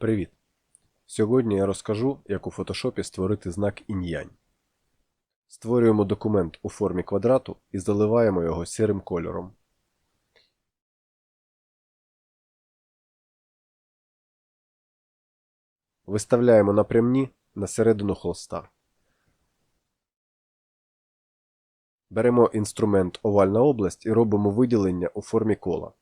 Привіт! Сьогодні я розкажу, як у Photoshop створити знак інь-янь. Створюємо документ у формі квадрату і заливаємо його сірим кольором. Виставляємо напрямні на середину холста. Беремо інструмент овальна область і робимо виділення у формі кола.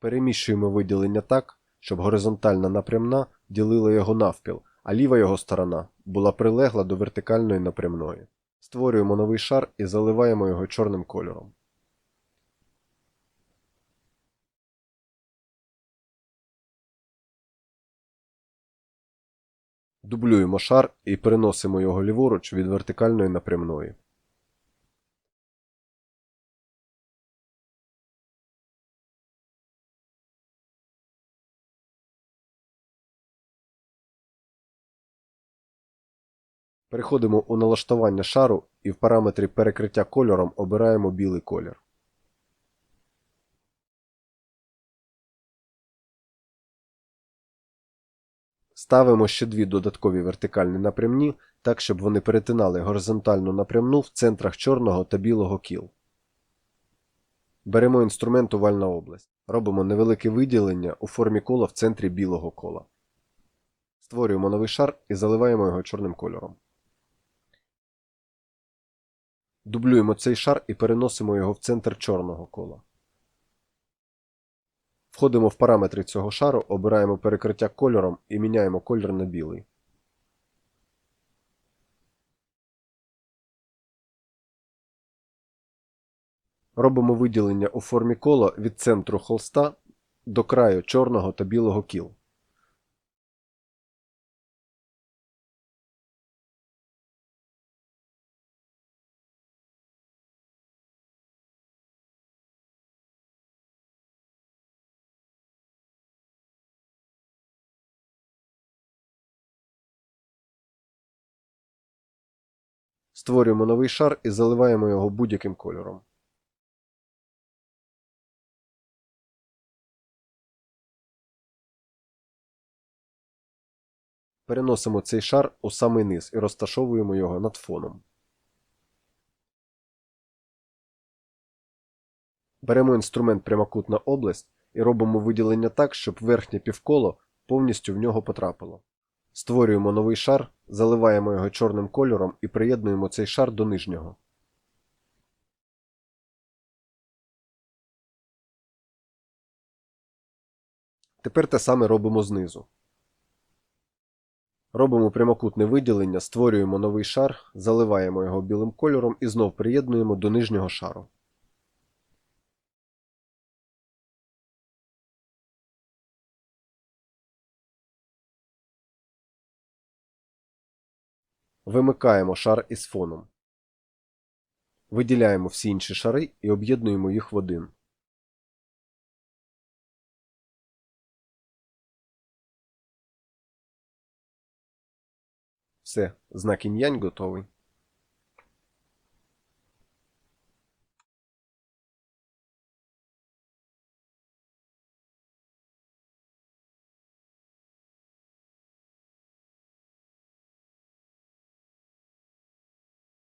Переміщуємо виділення так, щоб горизонтальна напрямна ділила його навпіл, а ліва його сторона була прилегла до вертикальної напрямної. Створюємо новий шар і заливаємо його чорним кольором. Дублюємо шар і переносимо його ліворуч від вертикальної напрямної. Переходимо у налаштування шару і в параметрі перекриття кольором обираємо білий колір. Ставимо ще дві додаткові вертикальні напрямні, так щоб вони перетинали горизонтальну напрямну в центрах чорного та білого кіл. Беремо інструмент овальна область. Робимо невелике виділення у формі кола в центрі білого кола. Створюємо новий шар і заливаємо його чорним кольором. Дублюємо цей шар і переносимо його в центр чорного кола. Входимо в параметри цього шару, обираємо перекриття кольором і міняємо колір на білий. Робимо виділення у формі кола від центру холста до краю чорного та білого кіл. Створюємо новий шар і заливаємо його будь-яким кольором. Переносимо цей шар у самий низ і розташовуємо його над фоном. Беремо інструмент прямокутна область і робимо виділення так, щоб верхнє півколо повністю в нього потрапило. Створюємо новий шар, заливаємо його чорним кольором і приєднуємо цей шар до нижнього. Тепер те саме робимо знизу. Робимо прямокутне виділення, створюємо новий шар, заливаємо його білим кольором і знов приєднуємо до нижнього шару. Вимикаємо шар із фоном. Виділяємо всі інші шари і об'єднуємо їх в один. Все, знак інь-янь готовий.